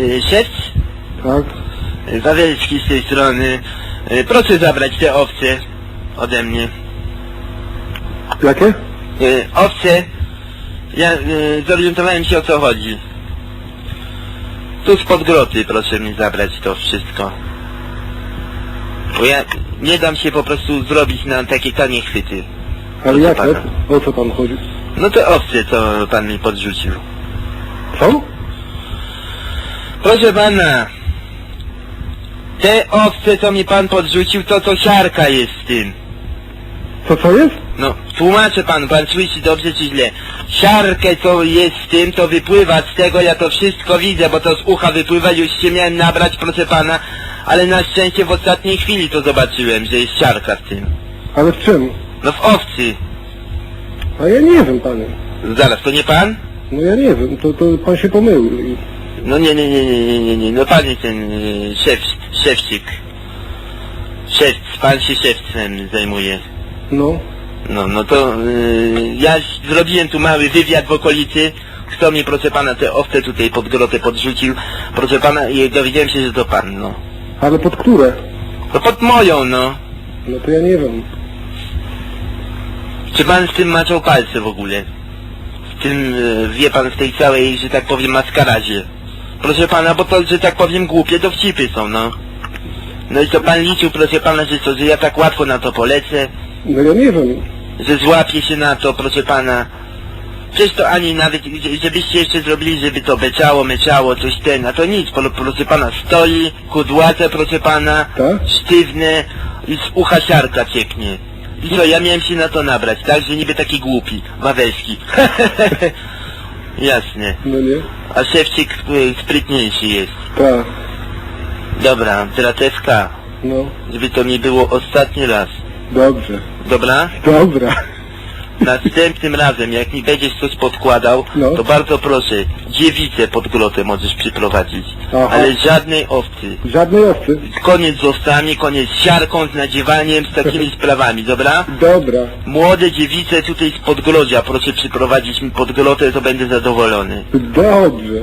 y, szewc, Tak. y, Wawelski z tej strony. Y, proszę zabrać te owce ode mnie. Jakie? Y, owce, ja y, zorientowałem się o co chodzi. Tu spod groty proszę mi zabrać to wszystko. Bo ja nie dam się po prostu zrobić na takie tanie chwyty. Ale pana. O co pan chodzi? No te owce, co pan mi podrzucił. Co? Proszę pana, te owce, co mi pan podrzucił, to to siarka jest z tym. Co, co jest? No, tłumaczę panu, pan słyszy dobrze czy źle. Siarkę, co jest z tym, to wypływa z tego, ja to wszystko widzę, bo to z ucha wypływa, już się miałem nabrać, proszę pana, ale na szczęście w ostatniej chwili to zobaczyłem, że jest siarka w tym. Ale w czym? No w owcy. A ja nie wiem, panie. Zaraz, to nie pan? No ja nie wiem, to, to pan się pomylił. No nie, nie, nie, nie, nie, nie, nie. no pan jest ten y, szef, szewcik. Szewc, pan się szewcem zajmuje. No. No, no to y, ja zrobiłem tu mały wywiad w okolicy. Kto mi, proszę pana, te owce tutaj pod grotę podrzucił. Proszę pana, i dowiedziałem się, że to pan, no. Ale pod które? No pod moją, no. No to ja nie wiem. Czy pan z tym maczał palce w ogóle? W tym, y, wie pan, w tej całej, że tak powiem, maskarazie. Proszę pana, bo to, że tak powiem, głupie dowcipy są, no. No i to pan liczył, proszę pana, że co, że ja tak łatwo na to polecę? No ja nie wiem. że złapie się na to, proszę pana. Przecież to ani nawet, żebyście jeszcze zrobili, żeby to beczało, meczało, coś ten, a to nic, pro- proszę pana, stoi, kudłate, proszę pana, Tak? sztywne i z ucha siarka cieknie. I co, ja miałem się na to nabrać, tak, że niby taki głupi, Wawelski. Jasne. No nie? A szewczyk y, sprytniejszy jest. Tak. Dobra, dratewka, No. żeby to mi było ostatni raz. Dobrze. Dobra? Dobra. Następnym razem, jak mi będziesz coś podkładał, No. to bardzo proszę, dziewicę pod grotę możesz przyprowadzić. Aha. Ale żadnej owcy. Żadnej owcy. Koniec z owcami, koniec z siarką, z nadziewaniem, z takimi sprawami, dobra? Dobra. Młode dziewice tutaj z podgrodzia, proszę przyprowadzić mi pod grotę, to będę zadowolony. Dobrze.